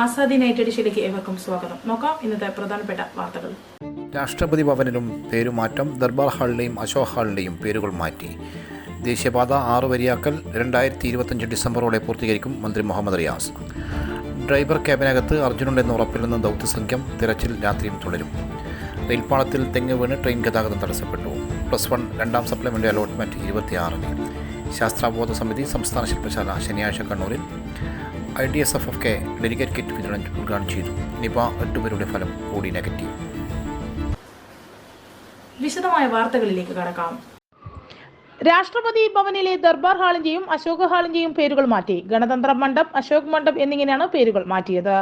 Azadi night എഡിഷയിലേക്ക് ഏവർക്കും സ്വാഗതം. നോക്കാം ഇന്നത്തെ പ്രധാനപ്പെട്ട വാർത്തകൾ. രാഷ്ട്രപതി ഭവനിലും പേരുമാറ്റം ദർബാർ ഹാളിലെയും അശോക് ഹാളിലെയും പേരുകൾ മാറ്റി. ദേശീയപാത ആറ് വരിയാക്കൽ രണ്ടായിരത്തി ഇരുപത്തഞ്ച് ഡിസംബറോടെ പൂർത്തീകരിക്കും മന്ത്രി മുഹമ്മദ് റിയാസ്. ഡ്രൈവർ ക്യാബിനകത്ത് അർജുനുണ്ടെന്ന് ഉറപ്പിൽ നിന്ന് ദൗത്യസംഖ്യം തിരച്ചിൽ രാത്രിയും തുടരും. റെയിൽപാളത്തിൽ തെങ്ങ് വീണ് ട്രെയിൻ ഗതാഗതം തടസ്സപ്പെട്ടു. പ്ലസ് വൺ രണ്ടാം സപ്ലിമെന്ററി അലോട്ട്മെന്റ് ഇരുപത്തിയാറിന്. ശാസ്ത്രാബോധ സമിതി സംസ്ഥാന ശില്പശാല ശനിയാഴ്ച കണ്ണൂരിൽ I D S F F K delegate kit വിതരണം ഉദ്ഘാടനം ചെയ്തു. നിപ എട്ടുപേരുടെ ഫലം കൂടി നെഗറ്റീവ്. വിശദമായ വാർത്തകളിലേക്ക് കടക്കാം. രാഷ്ട്രപതി ഭവനിലെ ദർബാർ ഹാളിന്റെയും അശോക ഹാളിന്റെയും പേരുകൾ മാറ്റി. ഗണതന്ത്ര മണ്ഡപ് അശോക് മണ്ഡപ് എന്നിങ്ങനെയാണ് പേരുകൾ മാറ്റിയത്.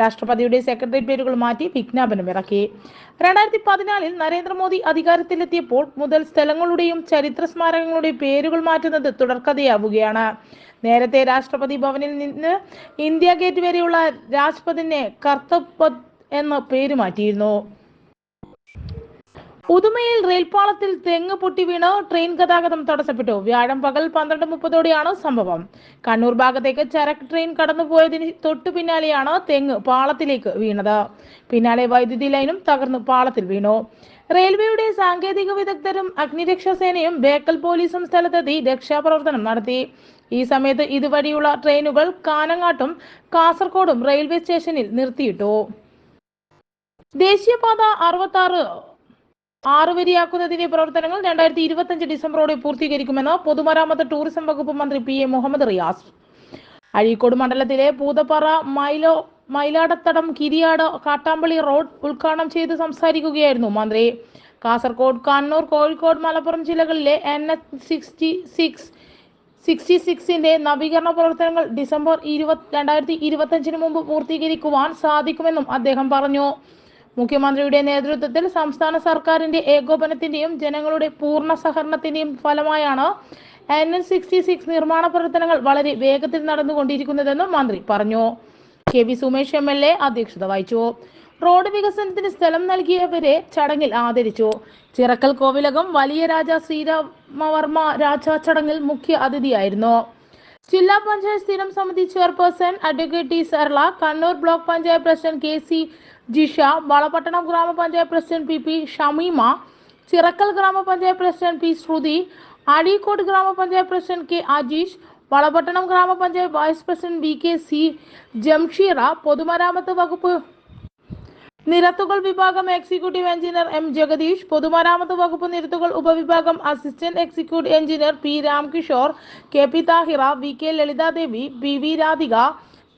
രാഷ്ട്രപതിയുടെ സെക്രട്ടറി പേരുകൾ മാറ്റി വിജ്ഞാപനം ഇറക്കി. രണ്ടായിരത്തി പതിനാലിൽ നരേന്ദ്രമോദി അധികാരത്തിലെത്തിയപ്പോൾ മുതൽ സ്ഥലങ്ങളുടെയും ചരിത്ര സ്മാരകങ്ങളുടെയും പേരുകൾ മാറ്റുന്നത് തുടർക്കഥയാവുകയാണ്. നേരത്തെ രാഷ്ട്രപതി ഭവനിൽ നിന്ന് ഇന്ത്യ ഗേറ്റ് വരെയുള്ള രാജ്പഥിനെ കർത്തപ് എന്ന പേര് മാറ്റിയിരുന്നു. ഉദുമയിൽ റെയിൽപാളത്തിൽ തെങ്ങ് പൊട്ടി വീണ് ട്രെയിൻ ഗതാഗതം തടസ്സപ്പെട്ടു. വ്യാഴം പകൽ പന്ത്രണ്ട് മുപ്പതോടെയാണ് സംഭവം. കണ്ണൂർ ഭാഗത്തേക്ക് ചരക്ക് ട്രെയിൻ കടന്നുപോയതിന് തൊട്ടു പിന്നാലെയാണ് തെങ്ങ് പാളത്തിലേക്ക് വീണത്. പിന്നാലെ വൈദ്യുതി ലൈനും തകർന്ന് പാളത്തിൽ വീണു. റെയിൽവേയുടെ സാങ്കേതിക വിദഗ്ധരും അഗ്നിരക്ഷാ സേനയും ബേക്കൽ പോലീസും സ്ഥലത്തെത്തി രക്ഷാപ്രവർത്തനം നടത്തി. ഈ സമയത്ത് ഇതുവഴിയുള്ള ട്രെയിനുകൾ കാനങ്ങാട്ടും കാസർഗോഡും റെയിൽവേ സ്റ്റേഷനിൽ നിർത്തിയിട്ടു. ദേശീയപാത അറുപത്തി ആറുവരിയാക്കുന്നതിന്റെ പ്രവർത്തനങ്ങൾ രണ്ടായിരത്തി ഇരുപത്തഞ്ച് ഡിസംബറോടെ പൂർത്തീകരിക്കുമെന്ന് പൊതുമരാമത്ത് ടൂറിസം വകുപ്പ് മന്ത്രി പി എ മുഹമ്മദ് റിയാസ്. അഴീക്കോട് മണ്ഡലത്തിലെ പൂതപ്പാറ മൈലോ മൈലാടത്തടം കിരിയാട് കാട്ടാമ്പള്ളി റോഡ് ഉദ്ഘാടനം ചെയ്ത് സംസാരിക്കുകയായിരുന്നു മന്ത്രി. കാസർകോട് കണ്ണൂർ കോഴിക്കോട് മലപ്പുറം ജില്ലകളിലെ N H sixty six sixty സിക്സിന്റെ നവീകരണ പ്രവർത്തനങ്ങൾ ഡിസംബർ ഇരുപത് രണ്ടായിരത്തി ഇരുപത്തഞ്ചിന് മുമ്പ് പൂർത്തീകരിക്കുവാൻ സാധിക്കുമെന്നും അദ്ദേഹം പറഞ്ഞു. മുഖ്യമന്ത്രിയുടെ നേതൃത്വത്തിൽ സംസ്ഥാന സർക്കാരിന്റെ ഏകോപനത്തിന്റെയും ജനങ്ങളുടെ പൂർണ സഹകരണത്തിന്റെയും ഫലമായാണ് എൻ എൻ സിക്സ്റ്റി സിക്സ് നിർമ്മാണ പ്രവർത്തനങ്ങൾ വളരെ വേഗത്തിൽ നടന്നുകൊണ്ടിരിക്കുന്നതെന്നും മന്ത്രി പറഞ്ഞു. K V Sumesh M L A അധ്യക്ഷത വഹിച്ചു. റോഡ് വികസനത്തിന് സ്ഥലം നൽകിയവരെ ചടങ്ങിൽ ആദരിച്ചു. ചിറക്കൽ കോവിലകം വലിയ രാജ ശ്രീരാമവർമ്മ രാജ ചടങ്ങിൽ മുഖ്യ അതിഥിയായിരുന്നു. ജില്ലാ പഞ്ചായത്ത് സ്ഥിരം സമിതി chairperson advocate T Sarala Kannur block panchayat president K C Jisha Valapattanam ഗ്രാമപഞ്ചായത്ത് president P P Shameema Chirakkal ഗ്രാമപഞ്ചായത്ത് പ്രസിഡന്റ് പി ശ്രുതി അഴീക്കോട് ഗ്രാമപഞ്ചായത്ത് പ്രസിഡന്റ് കെ അജീഷ് വളപട്ടണം ഗ്രാമപഞ്ചായത്ത് vice president V K C Jamsheera പൊതുമരാമത്ത് വകുപ്പ് നിരത്തുകൾ വിഭാഗം എക്സിക്യൂട്ടീവ് എഞ്ചിനീയർ എം ജഗദീഷ് പൊതുമരാമത്ത് വകുപ്പ് നിരത്തുകൾ ഉപവിഭാഗം assistant executive engineer P Ramkishore K P Thahira V K Lalithadevi P V Radhika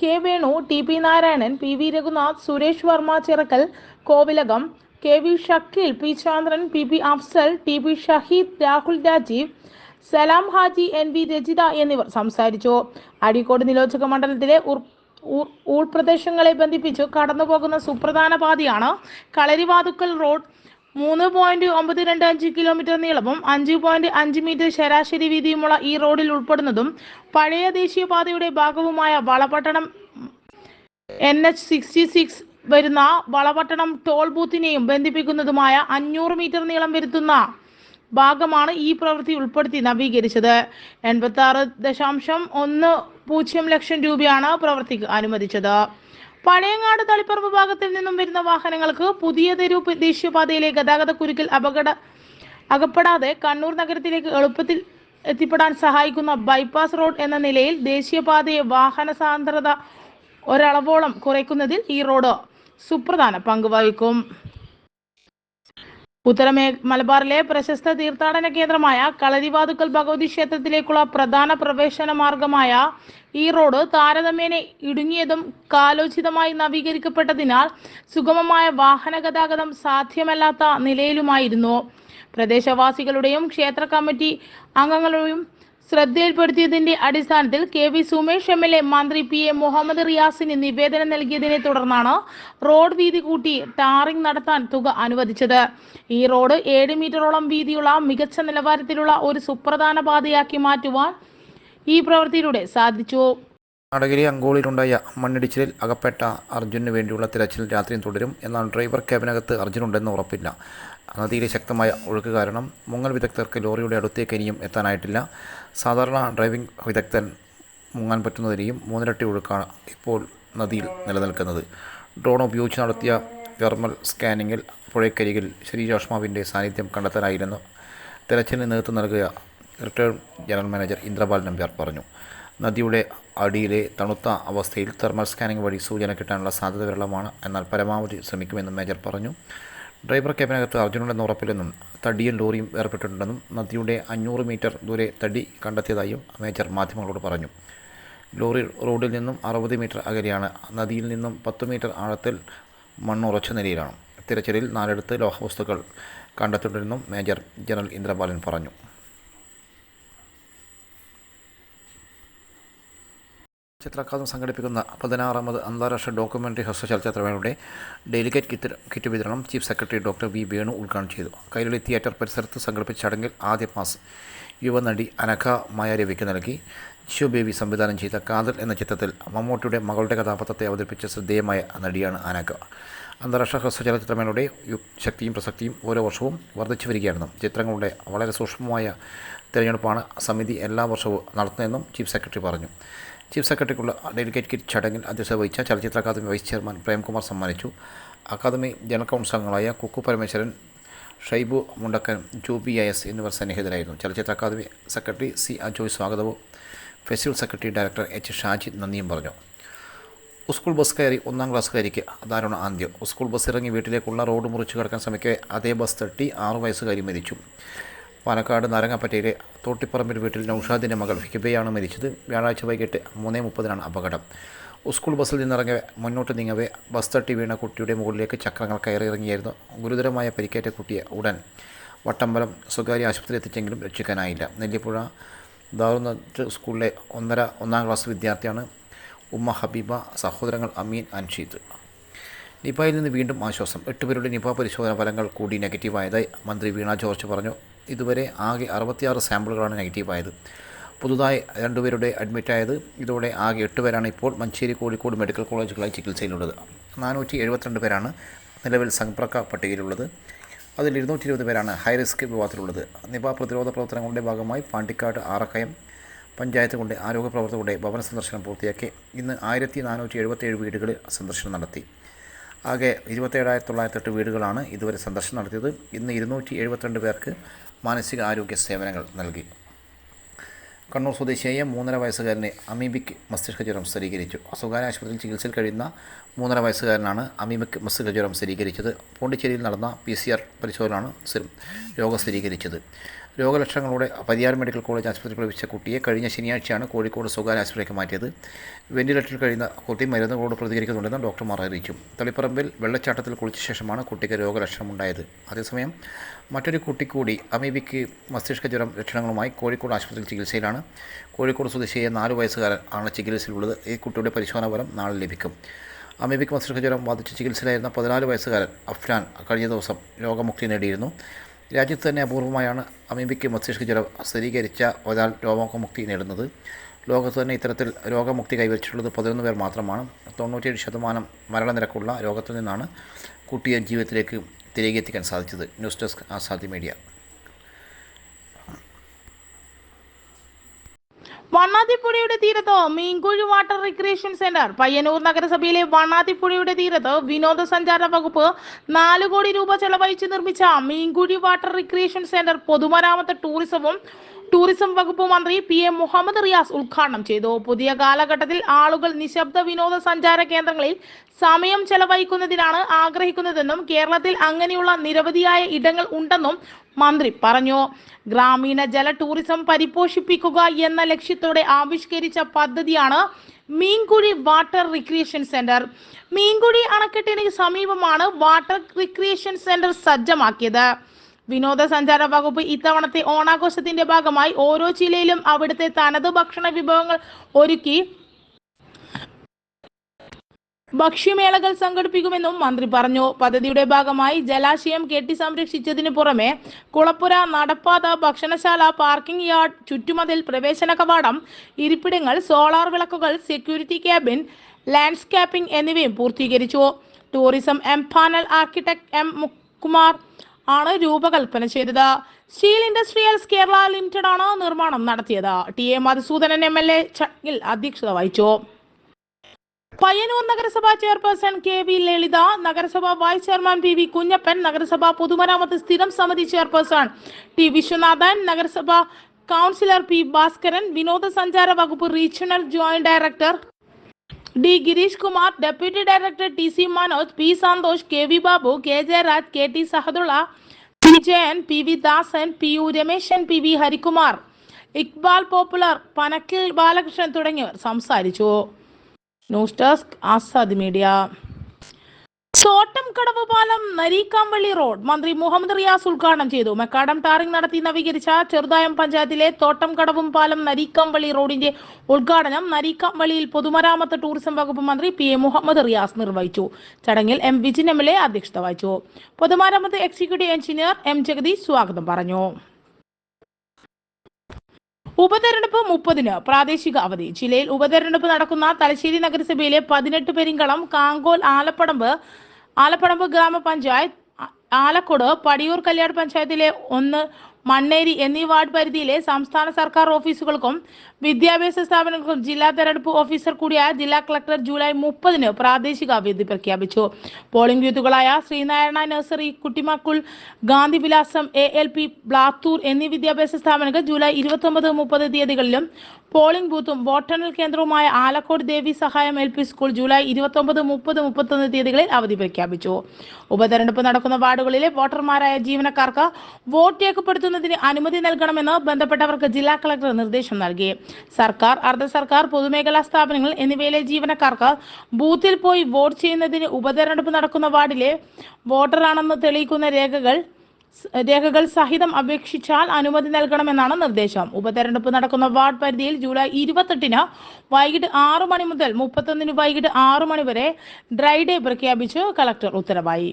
K Venu T P Narayanan P V Raghunath Suresh Varma Chirakkal Kovilakam K V Shakeel P Chandran P P Afsal T P Shaheed Rahul Rajeev Salam Haji N V Rajitha എന്നിവർ സംസാരിച്ചു. അഴീക്കോട് നിയോജക മണ്ഡലത്തിലെ ഉൾപ്രദേശങ്ങളെ ബന്ധിപ്പിച്ചു കടന്നുപോകുന്ന സുപ്രധാന പാതയാണ് Kalarivathukkal road. മൂന്ന് point ഒമ്പത് രണ്ട് അഞ്ച് കിലോമീറ്റർ നീളവും അഞ്ച് പോയിന്റ് അഞ്ച് മീറ്റർ ശരാശരി വീതിയുമുള്ള ഈ റോഡിൽ ഉൾപ്പെടുന്നതും പഴയ ദേശീയപാതയുടെ ഭാഗവുമായ Valapattanam N H sixty six വരുന്ന വളപട്ടണം ടോൾ ബൂത്തിനെയും ബന്ധിപ്പിക്കുന്നതുമായ അഞ്ഞൂറ് മീറ്റർ നീളം വരുത്തുന്ന ഭാഗമാണ് ഈ പ്രവൃത്തി ഉൾപ്പെടുത്തി നവീകരിച്ചത്. എൺപത്തി ആറ് ദശാംശം ഒന്ന് പൂജ്യം ലക്ഷം രൂപയാണ് പ്രവൃത്തിക്ക് അനുവദിച്ചത്. പഴയങ്ങാട് തളിപ്പറമ്പ് ഭാഗത്തിൽ നിന്നും വരുന്ന വാഹനങ്ങൾക്ക് പുതിയ തെരുവ് ദേശീയപാതയിലെ ഗതാഗത കുരുക്കിൽ അപകട അകപ്പെടാതെ കണ്ണൂർ നഗരത്തിലേക്ക് എളുപ്പത്തിൽ എത്തിപ്പെടാൻ സഹായിക്കുന്ന ബൈപ്പാസ് റോഡ് എന്ന നിലയിൽ ദേശീയപാതയെ വാഹന സാന്ദ്രത ഒരളവോളം കുറയ്ക്കുന്നതിൽ ഈ റോഡ് സുപ്രധാന പങ്ക് വഹിക്കും. ഉത്തരമേ മലബാറിലെ പ്രശസ്ത തീർത്ഥാടന കേന്ദ്രമായ കളരിവാതുക്കൽ ഭഗവതി ക്ഷേത്രത്തിലേക്കുള്ള പ്രധാന പ്രവേശന മാർഗമായ ഈ റോഡ് താരതമ്യേന ഇടുങ്ങിയതും കാലോചിതമായി നവീകരിക്കപ്പെട്ടതിനാൽ സുഗമമായ വാഹന ഗതാഗതം സാധ്യമല്ലാത്ത നിലയിലുമായിരുന്നു. പ്രദേശവാസികളുടെയും ക്ഷേത്ര കമ്മിറ്റി അംഗങ്ങളുടെയും ശ്രദ്ധയിൽപ്പെടുത്തിയതിന്റെ അടിസ്ഥാനത്തിൽ K V Sumesh M L A മന്ത്രി പി എ മുഹമ്മദ് റിയാസിന് നിവേദനം നൽകിയതിനെ തുടർന്നാണ് റോഡ് വീതി കൂട്ടി ടാറിംഗ് നടത്താൻ തുക അനുവദിച്ചത്. ഈ റോഡ് ഏഴ് മീറ്ററോളം വീതിയുള്ള മികച്ച നിലവാരത്തിലുള്ള ഒരു സുപ്രധാന പാതയാക്കി മാറ്റുവാൻ ഈ പ്രവൃത്തിയിലൂടെ സാധിച്ചു. നാടകരി അങ്കോളിലുണ്ടായ മണ്ണിടിച്ചിലിൽ അകപ്പെട്ട അർജുനു വേണ്ടിയുള്ള തിരച്ചിൽ രാത്രിയും തുടരും. എന്നാൽ ഡ്രൈവർ ക്യാബിനകത്ത് അർജുനുണ്ടെന്ന് ഉറപ്പില്ല. നദിയിലെ ശക്തമായ ഒഴുക്ക് കാരണം മുങ്ങൽ വിദഗ്ധർക്ക് ലോറിയുടെ അടുത്തേക്ക് ഇനിയും എത്താനായിട്ടില്ല. സാധാരണ ഡ്രൈവിംഗ് വിദഗ്ധൻ മുങ്ങാൻ പറ്റുന്നതിനെയും മൂന്നിരട്ടി ഒഴുക്കാണ് ഇപ്പോൾ നദിയിൽ നിലനിൽക്കുന്നത്. ഡ്രോൺ ഉപയോഗിച്ച് നടത്തിയ തെർമൽ സ്കാനിങ്ങിൽ പുഴയ്ക്കരികിൽ ശരീരാഷ്മാവിന്റെ സാന്നിധ്യം കണ്ടെത്താനായിരുന്നു. തെരച്ചിലിന് നേതൃത്വം നൽകിയ return general manager Indrapal Nambiar പറഞ്ഞു. നദിയുടെ അടിയിലെ തണുത്ത അവസ്ഥയിൽ തെർമൽ സ്കാനിംഗ് വഴി സൂചന കിട്ടാനുള്ള സാധ്യത വിരളമാണ്. എന്നാൽ പരമാവധി ശ്രമിക്കുമെന്നും മേജർ പറഞ്ഞു. ഡ്രൈവർ ക്യാബിനകത്ത് അർജുനുണ്ടെന്ന് ഉറപ്പില്ലെന്നും തടിയും ലോറിയും ഏർപ്പെട്ടിട്ടുണ്ടെന്നും നദിയുടെ അഞ്ഞൂറ് മീറ്റർ ദൂരെ തടി കണ്ടെത്തിയതായും മേജർ മാധ്യമങ്ങളോട് പറഞ്ഞു. ലോറി റോഡിൽ നിന്നും അറുപത് മീറ്റർ അകലെയാണ്. നദിയിൽ നിന്നും പത്ത് മീറ്റർ ആഴത്തിൽ മണ്ണുറച്ച നിലയിലാണ്. തിരച്ചിലിൽ നാലിടത്ത് ലോഹവസ്തുക്കൾ കണ്ടെത്തിയിട്ടുണ്ടെന്നും മേജർ ജനറൽ ഇന്ദ്രബാലൻ പറഞ്ഞു. ചിത്രക്കാതം സംഘടിപ്പിക്കുന്ന പതിനാറാമത് അന്താരാഷ്ട്ര ഡോക്യുമെന്ററി ഹ്രസ്വ ചലച്ചിത്രമേളയുടെ ഡെലിഗേറ്റ് കിറ്റ് കിറ്റ് വിതരണം chief secretary doctor V Venu ഉദ്ഘാടനം ചെയ്തു. കൈരളി തിയേറ്റർ പരിസരത്ത് സംഘടിപ്പിച്ച ചടങ്ങിൽ ആദ്യ പാസ് യുവനടി അനഘ മായാരവിക്ക് നൽകി. ജിഷു ബേബി സംവിധാനം ചെയ്ത കാതൽ എന്ന ചിത്രത്തിൽ മമ്മൂട്ടിയുടെ മകളുടെ കഥാപാത്രത്തെ അവതരിപ്പിച്ച ശ്രദ്ധേയമായ നടിയാണ് അനഘ. അന്താരാഷ്ട്ര ഹ്രസ്വ ചലച്ചിത്രമേളയുടെ ശക്തിയും പ്രസക്തിയും ഓരോ വർഷവും വർദ്ധിച്ചു വരികയാണെന്നും ചിത്രങ്ങളുടെ വളരെ സൂക്ഷ്മമായ തിരഞ്ഞെടുപ്പാണ് സമിതി എല്ലാ വർഷവും നടത്തുന്നതെന്നും ചീഫ് സെക്രട്ടറി പറഞ്ഞു. ചീഫ് സെക്രട്ടറിക്കുള്ള ഡെലിഗേറ്റ് കിറ്റ് ചടങ്ങിൽ അധ്യക്ഷത വഹിച്ച ചലച്ചിത്ര അക്കാദമി വൈസ് ചെയർമാൻ പ്രേംകുമാർ സമ്മാനിച്ചു. അക്കാദമി ജനറൽ കൗൺസിൽ അംഗങ്ങളായ കുക്കു പരമേശ്വരൻ ഷൈബു മുണ്ടക്കൻ ജൂബി ഐ എസ് എന്നിവർ സന്നിഹിതരായിരുന്നു. ചലച്ചിത്ര അക്കാദമി സെക്രട്ടറി സി അജോയ് സ്വാഗതവും festival secretary director H Shaji നന്ദിയും പറഞ്ഞു. സ്കൂൾ ബസ് കയറി ഒന്നാം ക്ലാസ് ക്ലാസ്സുകാരിക്ക് ദാരുണ ആന്ത്യം സ്കൂൾ ബസ് ഇറങ്ങി വീട്ടിലേക്കുള്ള റോഡ് മുറിച്ച് കടക്കാൻ ശ്രമിക്കവേ അതേ ബസ് തട്ടി ആറു വയസ്സുകാരി മരിച്ചു. പാലക്കാട് നാരങ്ങാപ്പറ്റയിലെ തോട്ടിപ്പറമ്പിൽ വീട്ടിൽ നൌഷാദിന്റെ മകൾ ഹിബയാണ് മരിച്ചത്. വ്യാഴാഴ്ച വൈകിട്ട് മൂന്നേ മുപ്പതിനാണ് അപകടം. സ്കൂൾ ബസ്സിൽ നിന്നിറങ്ങിയ മുന്നോട്ട് നീങ്ങവേ ബസ് തട്ടി വീണ കുട്ടിയുടെ മുകളിലേക്ക് ചക്രങ്ങൾ കയറിയിറങ്ങിയായിരുന്നു. ഗുരുതരമായ പരിക്കേറ്റ കുട്ടിയെ ഉടൻ വട്ടമ്പലം സ്വകാര്യ ആശുപത്രി എത്തിച്ചെങ്കിലും രക്ഷിക്കാനായില്ല. നെല്ലിപ്പുഴ ദാറുന്ന സ്കൂളിലെ ഒന്നര ഒന്നാം ക്ലാസ് വിദ്യാർത്ഥിയാണ് ഉമ്മ ഹബീബ സഹോദരങ്ങൾ അമീൻ അൻഷീദ്. നിപയിൽ നിന്ന് വീണ്ടും ആശ്വാസം. എട്ടുപേരുടെ നിപ പരിശോധന ഫലങ്ങൾ കൂടി നെഗറ്റീവായതായി മന്ത്രി വീണ ജോർജ് പറഞ്ഞു. ഇതുവരെ ആകെ അറുപത്തിയാറ് സാമ്പിളുകളാണ് നെഗറ്റീവായത്. പുതുതായി രണ്ടുപേരുടെ അഡ്മിറ്റായത്. ഇതോടെ ആകെ എട്ട് പേരാണ് ഇപ്പോൾ മഞ്ചേരി കോഴിക്കോട് മെഡിക്കൽ കോളേജുകളായി ചികിത്സയിലുള്ളത്. നാനൂറ്റി എഴുപത്തിരണ്ട് പേരാണ് നിലവിൽ സമ്പർക്ക പട്ടികയിലുള്ളത്. അതിൽ ഇരുന്നൂറ്റി ഇരുപത് പേരാണ് ഹൈ റിസ്ക് വിഭാഗത്തിലുള്ളത്. നിപ പ്രതിരോധ പ്രവർത്തനങ്ങളുടെ ഭാഗമായി പാണ്ടിക്കാട് ആറക്കയം പഞ്ചായത്ത് കൊണ്ട് ആരോഗ്യ പ്രവർത്തകരുടെ ഭവന സന്ദർശനം പൂർത്തിയാക്കി. ഇന്ന് ആയിരത്തി നാനൂറ്റി എഴുപത്തേഴ് വീടുകളിൽ സന്ദർശനം നടത്തി. ആകെ ഇരുപത്തേഴായിരത്തി തൊള്ളായിരത്തി എട്ട് വീടുകളാണ് ഇതുവരെ സന്ദർശനം നടത്തിയത്. ഇന്ന് ഇരുന്നൂറ്റി എഴുപത്തിരണ്ട് പേർക്ക് മാനസിക ആരോഗ്യ സേവനങ്ങൾ നൽകി. കണ്ണൂർ സ്വദേശിയായ മൂന്നര വയസ്സുകാരനെ അമീബിക് മസ്തിഷ്ക ജ്വരം സ്ഥിരീകരിച്ചു. സ്വകാര്യ ആശുപത്രിയിൽ ചികിത്സയിൽ കഴിയുന്ന മൂന്നര വയസ്സുകാരനാണ് അമീബിക് മസ്തിഷ്ക ജ്വരം സ്ഥിരീകരിച്ചത്. പോണ്ടിച്ചേരിയിൽ നടന്ന പി സി ആർ പരിശോധനയാണ് രോഗം സ്ഥിരീകരിച്ചത്. രോഗലക്ഷണങ്ങളോടെ പരിയാർ മെഡിക്കൽ കോളേജ് ആശുപത്രിയിൽ പ്രവേശിച്ച കുട്ടിയെ കഴിഞ്ഞ ശനിയാഴ്ചയാണ് കോഴിക്കോട് സ്വകാര്യ ആശുപത്രിക്ക് മാറ്റിയത്. വെന്റിലേറ്ററിൽ കഴിയുന്ന കുട്ടി മരുന്നുകളോട് പ്രതികരിക്കുന്നുണ്ടെന്ന് ഡോക്ടർമാർ അറിയിച്ചു. തളിപ്പറമ്പിൽ വെള്ളച്ചാട്ടത്തിൽ കുളിച്ച ശേഷമാണ് കുട്ടിക്ക് രോഗലക്ഷണമുണ്ടായത്. അതേസമയം മറ്റൊരു കുട്ടി കൂടി അമീബിക്ക് മസ്തിഷ്ക ജ്വരം ലക്ഷണങ്ങളുമായി കോഴിക്കോട് ആശുപത്രിയിൽ ചികിത്സയിലാണ്. കോഴിക്കോട് സ്വദേശിയായ നാല് വയസ്സുകാരൻ ആണ് ചികിത്സയിലുള്ളത്. ഈ കുട്ടിയുടെ പരിശോധന ഫലം നാളെ ലഭിക്കും. അമീബിക് മസ്തിഷ്ക ജ്വരം ബാധിച്ച് ചികിത്സയിലായിരുന്ന പതിനാല് വയസ്സുകാരൻ അഫ്നാൻ കഴിഞ്ഞ ദിവസം രോഗമുക്തി നേടിയിരുന്നു. രാജ്യത്ത് തന്നെ അപൂർവമായാണ് അമീബിക്ക് മസ്തിഷ്ക ജ്വരം സ്ഥിരീകരിച്ച ഒരാൾ രോഗമുക്തി നേടുന്നത്. ലോകത്ത് തന്നെ ഇത്തരത്തിൽ രോഗമുക്തി കൈവരിച്ചിട്ടുള്ളത് പതിനൊന്ന് പേർ മാത്രമാണ്. തൊണ്ണൂറ്റിയേഴ് ശതമാനം മരണനിരക്കുള്ള രോഗത്തിൽ നിന്നാണ് കുട്ടിയെ ജീവിതത്തിലേക്ക് തിരികെ എത്തിക്കാൻ സാധിച്ചത്. News desk Azadi media. വണ്ണാത്തിപ്പുഴയുടെ തീരത്ത് Meenkuzhi water recreation centre. Payyanur നഗരസഭയിലെ വണ്ണാത്തിപ്പുഴയുടെ തീരത്ത് വിനോദസഞ്ചാര വകുപ്പ് നാല് കോടി രൂപ ചെലവഴിച്ച് നിർമ്മിച്ച മീൻകുഴി വാട്ടർ റിക്രിയേഷൻ സെന്റർ പൊതുമരാമത്ത് ടൂറിസവും ടൂറിസം വകുപ്പ് മന്ത്രി പി എം മുഹമ്മദ് റിയാസ് ഉദ്ഘാടനം ചെയ്തു. പുതിയ കാലഘട്ടത്തിൽ ആളുകൾ നിശബ്ദ വിനോദ സഞ്ചാര കേന്ദ്രങ്ങളിൽ സമയം ചെലവഴിക്കുന്നതിനാണ് ആഗ്രഹിക്കുന്നതെന്നും കേരളത്തിൽ അങ്ങനെയുള്ള നിരവധിയായ ഇടങ്ങൾ ഉണ്ടെന്നും മന്ത്രി പറഞ്ഞു. ഗ്രാമീണ ജല ടൂറിസം പരിപോഷിപ്പിക്കുക എന്ന ലക്ഷ്യത്തോടെ ആവിഷ്കരിച്ച പദ്ധതിയാണ് Meenkuzhi water recreation centre. Meenkuzhi അണക്കെട്ടിന് സമീപമാണ് വാട്ടർ റിക്രിയേഷൻ സെന്റർ സജ്ജമാക്കിയത്. വിനോദസഞ്ചാര വകുപ്പ് ഇത്തവണത്തെ ഓണാഘോഷത്തിന്റെ ഭാഗമായി ഓരോ ജില്ലയിലും അവിടുത്തെ തനത് ഭക്ഷണ വിഭവങ്ങൾ ഒരുക്കി ഭക്ഷ്യമേളകൾ സംഘടിപ്പിക്കുമെന്നും മന്ത്രി പറഞ്ഞു. പദ്ധതിയുടെ ഭാഗമായി ജലാശയം കെട്ടി സംരക്ഷിച്ചതിന് പുറമെ കുളപ്പുര നടപ്പാത ഭക്ഷണശാല പാർക്കിംഗ് യാർഡ് ചുറ്റുമതിൽ പ്രവേശന കവാടം ഇരിപ്പിടങ്ങൾ സോളാർ വിളക്കുകൾ സെക്യൂരിറ്റി ക്യാബിൻ ലാൻഡ്സ്കേപ്പിംഗ് എന്നിവയും പൂർത്തീകരിച്ചു. Tourism M empanel architect M Mukkumar ആണ് രൂപകൽപ്പന ചെയ്തത്. സ്റ്റീൽ ഇൻഡസ്ട്രിയൽസ് കേരള ലിമിറ്റഡ് ആണ് നിർമ്മാണം നടത്തിയത്. T A Madhusoodanan M L A ചടങ്ങിൽ അധ്യക്ഷത വഹിച്ചു. പയ്യന്നൂർ നഗരസഭാ ചെയർപേഴ്സൺ കെ വി ലളിത നഗരസഭാ vice chairman P V Kunhappan നഗരസഭാ പൊതുമരാമത്ത് സ്ഥിരം സമിതി ചെയർപേഴ്സൺ ടി വിശ്വനാഥൻ നഗരസഭാ കൗൺസിലർ പി ഭാസ്കരൻ വിനോദസഞ്ചാര വകുപ്പ് regional joint director D Girish Kumar deputy director T C Manoj P Santhosh K V Babu K Jayaraj K T Sahadulla P Jayan P V Dasan P U Rameshan P V Harikumar Iqbal popular Panakkil Balakrishnan തുടങ്ങിയവർ സംസാരിച്ചു. News desk Azad media. തോട്ടം കടവ് പാലം Nareekkampally road. മന്ത്രി മുഹമ്മദ് റിയാസ് ഉദ്ഘാടനം ചെയ്തു. Macadam tarring നടത്തി നവീകരിച്ച ചെറുതായം പഞ്ചായത്തിലെ തോട്ടം കടവും പാലം നരീക്കാമ്പള്ളി റോഡിന്റെ ഉദ്ഘാടനം നരീക്കാമ്പള്ളിയിൽ പൊതുമരാമത്ത് ടൂറിസം വകുപ്പ് മന്ത്രി പി എ മുഹമ്മദ് റിയാസ് നിർവഹിച്ചു. ചടങ്ങിൽ M Vijin M L A അധ്യക്ഷത വഹിച്ചു. പൊതുമരാമത്ത് എക്സിക്യൂട്ടീവ് എഞ്ചിനീയർ എം ജഗദീഷ് സ്വാഗതം പറഞ്ഞു. ഉപതെരഞ്ഞെടുപ്പ് മുപ്പതിന് പ്രാദേശിക അവധി. ജില്ലയിൽ ഉപതെരഞ്ഞെടുപ്പ് നടക്കുന്ന തലശ്ശേരി നഗരസഭയിലെ പതിനെട്ട് പെരിങ്കളം കാങ്കോൽ ആലപ്പടമ്പ് ആലപ്പടമ്പ് ഗ്രാമപഞ്ചായത്ത് ആലക്കോട് പടിയൂർ കല്യാട് പഞ്ചായത്തിലെ ഒന്ന് മണ്ണേരി എന്നീ വാർഡ് പരിധിയിലെ സംസ്ഥാന സർക്കാർ ഓഫീസുകൾക്കും വിദ്യാഭ്യാസ സ്ഥാപനങ്ങൾക്കും ജില്ലാ തെരഞ്ഞെടുപ്പ് ഓഫീസർ കൂടിയായ ജില്ലാ കളക്ടർ ജൂലൈ മുപ്പതിന് പ്രാദേശിക അവധി പ്രഖ്യാപിച്ചു. പോളിംഗ് ബൂത്തുകളായ Sreenarayana nursery കുട്ടിമക്കുൾ Gandhivilasam A L P Blathur എന്നീ വിദ്യാഭ്യാസ സ്ഥാപനങ്ങൾ ജൂലൈ ഇരുപത്തി ഒമ്പത് മുപ്പത് തീയതികളിലും പോളിംഗ് ബൂത്തും വോട്ടെണ്ണൽ കേന്ദ്രവുമായ ആലക്കോട് ദേവി സഹായം എൽ പി സ്കൂൾ ജൂലൈ ഇരുപത്തി ഒമ്പത് മുപ്പത് മുപ്പത്തൊന്ന് തീയതികളിൽ അവധി പ്രഖ്യാപിച്ചു. ഉപതെരഞ്ഞെടുപ്പ് നടക്കുന്ന വാർഡുകളിലെ വോട്ടർമാരായ ജീവനക്കാർക്ക് വോട്ട് രേഖപ്പെടുത്തുന്നതിന് അനുമതി നൽകണമെന്ന് ബന്ധപ്പെട്ടവർക്ക് ജില്ലാ കളക്ടർ നിർദ്ദേശം നൽകി. സർക്കാർ അർദ്ധ സർക്കാർ പൊതുമേഖലാ സ്ഥാപനങ്ങൾ എന്നിവയിലെ ജീവനക്കാർക്ക് ബൂത്തിൽ പോയി വോട്ട് ചെയ്യുന്നതിന് ഉപതെരഞ്ഞെടുപ്പ് നടക്കുന്ന വാർഡിലെ വോട്ടറാണെന്ന് തെളിയിക്കുന്ന രേഖകൾ രേഖകൾ സഹിതം അപേക്ഷിച്ചാൽ അനുമതി നൽകണമെന്നാണ് നിർദ്ദേശം. ഉപതെരഞ്ഞെടുപ്പ് നടക്കുന്ന വാർഡ് പരിധിയിൽ ജൂലൈ ഇരുപത്തെട്ടിന് വൈകിട്ട് ആറു മണി മുതൽ മുപ്പത്തൊന്നിന് വൈകിട്ട് ആറു മണി വരെ ഡ്രൈ ഡേ പ്രഖ്യാപിച്ച് കളക്ടർ ഉത്തരവായി.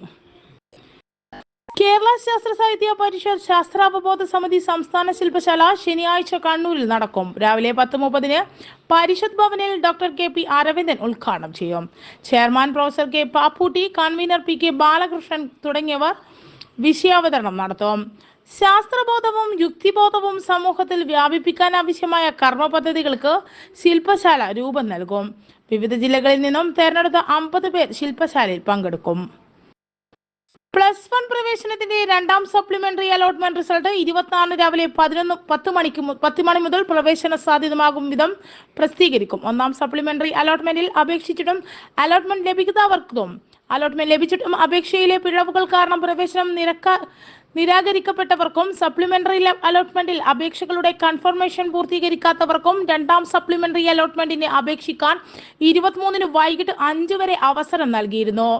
കേരള ശാസ്ത്ര സാഹിത്യ പരിഷത്ത് ശാസ്ത്രാവബോധ സമിതി സംസ്ഥാന ശില്പശാല ശനിയാഴ്ച കണ്ണൂരിൽ നടക്കും. രാവിലെ പത്ത് മുപ്പതിന് പരിഷത്ത് ഭവനിൽ ഡോക്ടർ കെ പി അരവിന്ദൻ ഉദ്ഘാടനം ചെയ്യും. Chairman professor K Papputty convener P K Balakrishnan തുടങ്ങിയവർ വിഷയാവതരണം നടത്തും. ശാസ്ത്രബോധവും യുക്തിബോധവും സമൂഹത്തിൽ വ്യാപിപ്പിക്കാൻ ആവശ്യമായ കർമ്മ പദ്ധതികൾക്ക് ശില്പശാല രൂപം നൽകും. വിവിധ ജില്ലകളിൽ നിന്നും തെരഞ്ഞെടുത്ത അമ്പത് പേർ ശില്പശാലയിൽ പങ്കെടുക്കും. പ്ലസ് വൺ പ്രവേശനത്തിന്റെ രണ്ടാം സപ്ലിമെന്ററി അലോട്ട്മെന്റ് റിസൾട്ട് ഇരുപത്തിനാല് രാവിലെ പതിനൊന്ന് പത്ത് മണിക്ക് പത്ത് മണി മുതൽ പ്രവേശന സാധ്യതമാകും വിധം പ്രസിദ്ധീകരിക്കും. ഒന്നാം സപ്ലിമെന്ററി അലോട്ട്മെന്റിൽ അപേക്ഷിച്ചിട്ടും അലോട്ട്മെന്റ് ലഭിക്കാത്തവർക്കും അലോട്ട്മെന്റ് ലഭിച്ചിട്ടും അപേക്ഷയിലെ പിഴവുകൾ കാരണം പ്രവേശനം നിരക്ക നിരാകരിക്കപ്പെട്ടവർക്കും സപ്ലിമെന്ററി അലോട്ട്മെന്റിൽ അപേക്ഷകളുടെ കൺഫർമേഷൻ പൂർത്തീകരിക്കാത്തവർക്കും രണ്ടാം സപ്ലിമെന്ററി അലോട്ട്മെന്റിന് അപേക്ഷിക്കാൻ ഇരുപത്തിമൂന്നിന് വൈകിട്ട് അഞ്ച് വരെ അവസരം നൽകിയിരുന്നു.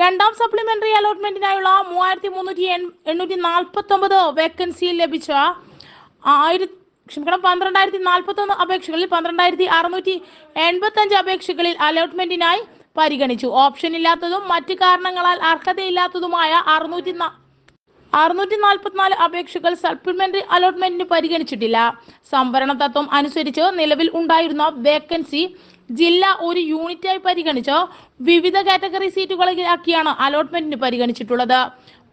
രണ്ടാം സപ്ലിമെന്ററി അലോട്ട്മെന്റിനായുള്ള മൂവായിരത്തി മുന്നൂറ്റി എണ്ണൂറ്റി നാൽപ്പത്തി ഒമ്പത് വേക്കൻസി ലഭിച്ച ആയിരത്തി ക്ഷമിക്കണം പന്ത്രണ്ടായിരത്തി നാൽപ്പത്തി ഒന്ന് അപേക്ഷകളിൽ പന്ത്രണ്ടായിരത്തി അറുന്നൂറ്റി എൺപത്തി അഞ്ച് അപേക്ഷകളിൽ അലോട്ട്മെന്റിനായി പരിഗണിച്ചു. ഓപ്ഷൻ ഇല്ലാത്തതും മറ്റു കാരണങ്ങളാൽ അർഹതയില്ലാത്തതുമായ അറുന്നൂറ്റി അറുന്നൂറ്റി നാൽപ്പത്തിനാല് അപേക്ഷകൾ സപ്ലിമെന്ററി അലോട്ട്മെന്റിന് പരിഗണിച്ചിട്ടില്ല. സംവരണ തത്വം അനുസരിച്ച് നിലവിൽ ഉണ്ടായിരുന്ന വേക്കൻസി ജില്ല ഒരു യൂണിറ്റായി പരിഗണിച്ച് വിവിധ കാറ്റഗറി സീറ്റുകളിലാക്കിയാണ് അലോട്ട്മെന്റിന് പരിഗണിച്ചിട്ടുള്ളത്.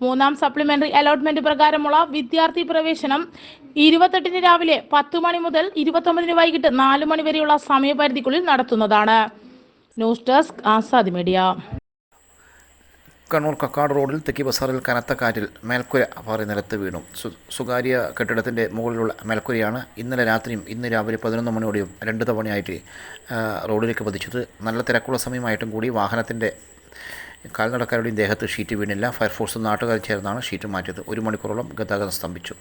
മൂന്നാം സപ്ലിമെന്ററി അലോട്ട്മെന്റ് പ്രകാരമുള്ള വിദ്യാർത്ഥി പ്രവേശനം ഇരുപത്തെട്ടിന് രാവിലെ പത്ത് മണി മുതൽ ഇരുപത്തൊമ്പതിന് വൈകിട്ട് നാല് മണി വരെയുള്ള സമയപരിധിക്കുള്ളിൽ നടത്തുന്നതാണ്. News desk Azad media. Kannur Kakkad റോഡിൽ തെക്കി ബസാറിൽ കനത്ത കാറ്റിൽ മേൽക്കുര പാറി നിലത്ത് വീണു. സ്വകാര്യ കെട്ടിടത്തിന്റെ മുകളിലുള്ള മേൽക്കുരയാണ് ഇന്നലെ രാത്രിയും ഇന്ന് രാവിലെ പതിനൊന്ന് മണിയോടെയും രണ്ട് തവണയായിട്ട് റോഡിലേക്ക് പതിച്ചത്. നല്ല തിരക്കുള്ള സമയമായിട്ടും കൂടി വാഹനത്തിന്റെ കാൽനടക്കാരുടെയും ദേഹത്ത് ഷീറ്റ് വീണില്ല. ഫയർഫോഴ്സും നാട്ടുകാർ ചേർന്നാണ് ഷീറ്റ് മാറ്റിയത്. ഒരു മണിക്കൂറോളം ഗതാഗതം സ്തംഭിച്ചു.